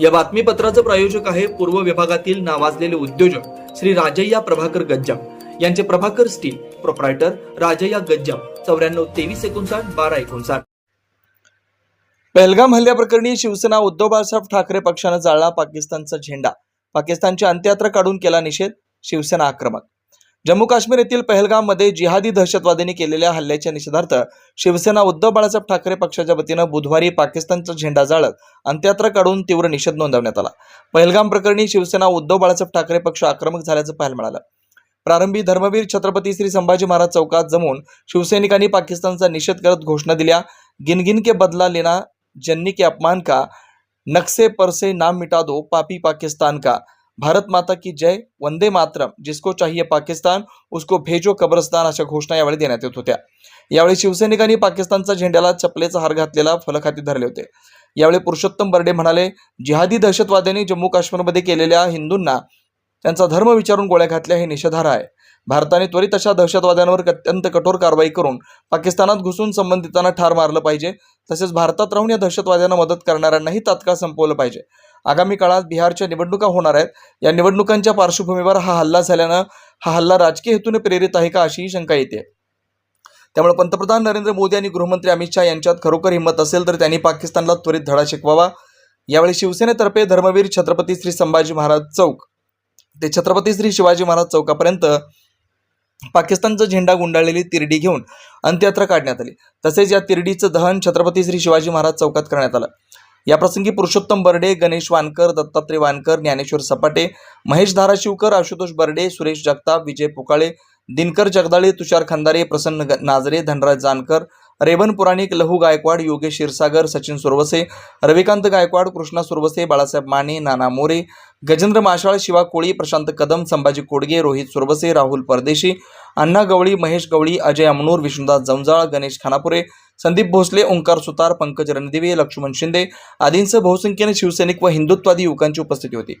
या बातमीपत्राचं प्रायोजक आहे पूर्व विभागातील नावाजलेले उद्योजक श्री राजय्या प्रभाकर गज्जाम. यांचे प्रभाकर स्टील प्रोप्रायटर राजय्या गज्जाम. चौऱ्याण्णव तेवीस एकोणसाठ बारा एकोणसाठ. पहलगाम हल्ल्याप्रकरणी शिवसेना उद्धव बाळासाहेब ठाकरे पक्षानं जाळला पाकिस्तानचा झेंडा. पाकिस्तानची अंत्ययात्रा काढून केला निषेध शिवसेना आक्रमक. जम्मू काश्मीर येथील पहलगाममध्ये जिहादी दहशतवाद्यांनी केलेल्या हल्ल्याच्या निषेधार्थ शिवसेना उद्धव बाळासाहेब ठाकरे पक्षाच्या वतीनं बुधवारी पाकिस्तानचा झेंडा जाळत अंत्ययात्रा काढून तीव्र निषेध नोंदवण्यात आला. पहलगाम प्रकरणी शिवसेना उद्धव बाळासाहेब ठाकरे पक्ष आक्रमक झाल्याचं पाहायला मिळालं. प्रारंभी धर्मवीर छत्रपती श्री संभाजी महाराज चौकात जमून शिवसैनिकांनी पाकिस्तानचा निषेध करत घोषणा दिल्या. गिनगिन के बदला लेना जन्नी के अपमान का नक्से परसे नाम मिटा दो पापी पाकिस्तान का भारत माता की जय वंदे मातरम जिसको चाहिए पाकिस्तान उसको भेजो कब्रस्तान अशा घोषणा यावेळी देण्यात येत होत्या. यावेळी शिवसैनिकांनी पाकिस्तानचा झेंड्याला चपलेचा हार घातलेला फलक हाती धरले होते. यावेळी पुरुषोत्तम बर्डे म्हणाले जिहादी दहशतवाद्यांनी जम्मू काश्मीरमध्ये केलेल्या हिंदूंना त्यांचा धर्म विचारून गोळ्या घातल्या हे निषेधार्ह आहे. भारताने त्वरित अशा दहशतवाद्यांवर अत्यंत कठोर कारवाई करून पाकिस्तानात घुसून संबंधितांना ठार मारलं पाहिजे. तसेच भारतात राहून या दहशतवाद्यांना मदत करणाऱ्यांनाही तात्काळ संपवलं पाहिजे. आगामी काळात बिहारच्या निवडणुका होणार आहेत. या निवडणुकांच्या पार्श्वभूमीवर हा हल्ला झाल्यानं हा हल्ला राजकीय हेतूने प्रेरित आहे का अशीही शंका येते. त्यामुळे पंतप्रधान नरेंद्र मोदी आणि गृहमंत्री अमित शहा यांच्यात खरोखर हिंमत असेल तर त्यांनी पाकिस्तानला त्वरित धडा शिकवावा. यावेळी शिवसेनेतर्फे धर्मवीर छत्रपती श्री संभाजी महाराज चौक ते छत्रपती श्री शिवाजी महाराज चौकापर्यंत पाकिस्तानचा झेंडा गुंडाळलेली तिरडी घेऊन अंत्ययात्रा काढण्यात आली. तसेच या तिरडीचं दहन छत्रपती श्री शिवाजी महाराज चौकात करण्यात आलं. याप्रसंगी पुरुषोत्तम बर्डे गणेश वानकर दत्तात्रय वानकर ज्ञानेश्वर सपाटे महेश धाराशिवकर आशुतोष बर्डे सुरेश जगताप विजय पुकाळे दिनकर जगदाळे तुषार खंदारे प्रसन्न ग- नाजरे धनराज जानकर रेवन पुराणिक लहू गायकवाड योगेश क्षीरसागर सचिन सुरवसे रविकांत गायकवाड कृष्णा सुरवसे बाळासाहेब माने नाना मोरे गजेंद्र माशाळ शिवा कोळी प्रशांत कदम संभाजी कोडगे रोहित सुरवसे राहुल परदेशी अण्णा गवळी महेश गवळी अजय अमनूर विष्णुदास जमजाळ गणेश खानापुरे संदीप भोसले ओंकार सुतार पंकज रणदिवे लक्ष्मण शिंदे आदींसह बहुसंख्येने शिवसैनिक व हिंदुत्वादी युवकांची उपस्थिती होती.